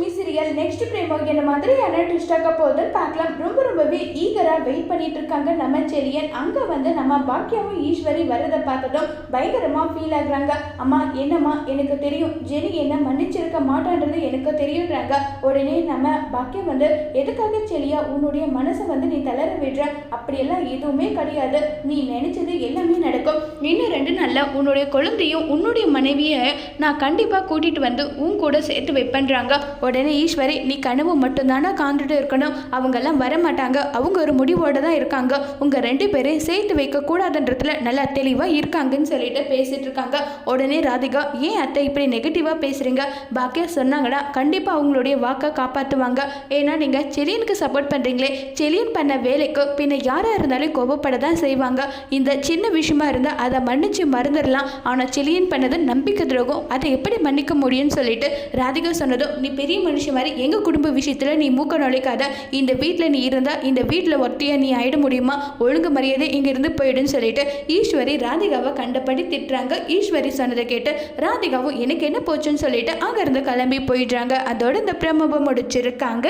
Lakshmi serial next பிரேமோ என்ன மாதிரியான ட்விஸ்டாக போகுதுன்னு பார்க்கலாம். ரொம்ப ரொம்பவே ஈகரா வெயிட் பண்ணிட்டு இருக்காங்க. நம்ம செலியன் அங்க வந்து நம்ம பாக்கியாவும் ஈஸ்வரி வரதை பார்த்ததும் பயங்கரமா ஃபீல் ஆகுறாங்க. அம்மா என்னம்மா? எனக்கு தெரியும். ஜெனி என்ன மன்னிச்சிருக்க மாட்டான்றது எனக்கு தெரியுன்றாங்க. உடனே நம்ம பாக்கியம் வந்து எதுக்காக செலியா உன்னுடைய மனசை வந்து நீ தளர விடுற? அப்படியெல்லாம் எதுவுமே கிடையாது. நீ நினைச்சது எல்லாமே நடக்கும். இன்னும் ரெண்டு நாளில் உன்னுடைய குழந்தையும் உன்னுடைய மனைவியை நான் கண்டிப்பாக கூட்டிகிட்டு வந்து உன் கூட சேர்த்து வைப்பேன்றாங்க. உடனே ஈஸ்வரி நீ கனவு மட்டும்தானே காந்துட்டு இருக்கணும். அவங்கெல்லாம் வர மாட்டாங்க அவங்க ஒரு முடிவோட தான் இருக்காங்க. உங்கள் ரெண்டு பேரையும் சேர்த்து வைக்கக்கூடாதுன்றதுல நல்லா தெளிவாக இருக்காங்கன்னு சொல்லிட்டு பேசிகிட்டு இருக்காங்க. உடனே ராதிகா ஏன் அத்தை இப்படி நெகட்டிவாக பேசுகிறீங்க பாக்கியா சொன்னாங்கன்னா கண்டிப்பாக அவங்களுடைய வாக்கை காப்பாற்றுவாங்க ஏன்னா நீங்கள் செலியனுக்கு சப்போர்ட் பண்ணுறீங்களே செலியன் பண்ண வேலைக்கு பின்ன யாராக இருந்தாலும் கோபப்பட தான் செய்வாங்க. இந்த சின்ன விஷயமா இருந்தால் அதை மன்னிச்சு மறந்துடலாம். ஆனால் செலியன் பண்ணது நம்பிக்கை துரோகம். அதை எப்படி மன்னிக்க முடியும்னு சொல்லிட்டு ராதிகா சொன்னதும் நீ பெரிய மனுஷன் மாதிரி எங்கள் குடும்ப விஷயத்தில் நீ மூக்க நுழைக்காத. இந்த வீட்டில் நீ இருந்தால் இந்த வீட்டில் ஒத்திய நீ ஆயிட முடியுமா? ஒழுங்கு மரியாதை இங்கிருந்து போயிடுன்னு சொல்லிட்டு ஈஸ்வரி ராதிகாவை கண்டபடி திட்டுறாங்க. ஈஸ்வரி சொன்னதை கேட்டு ராதிகாவும் எனக்கு என்ன போச்சுன்னு சொல்லிட்டு அங்கேருந்து கிளம்பி போயிடுறாங்க. அதோட இந்த பிரமபம் முடிச்சிருக்காங்க.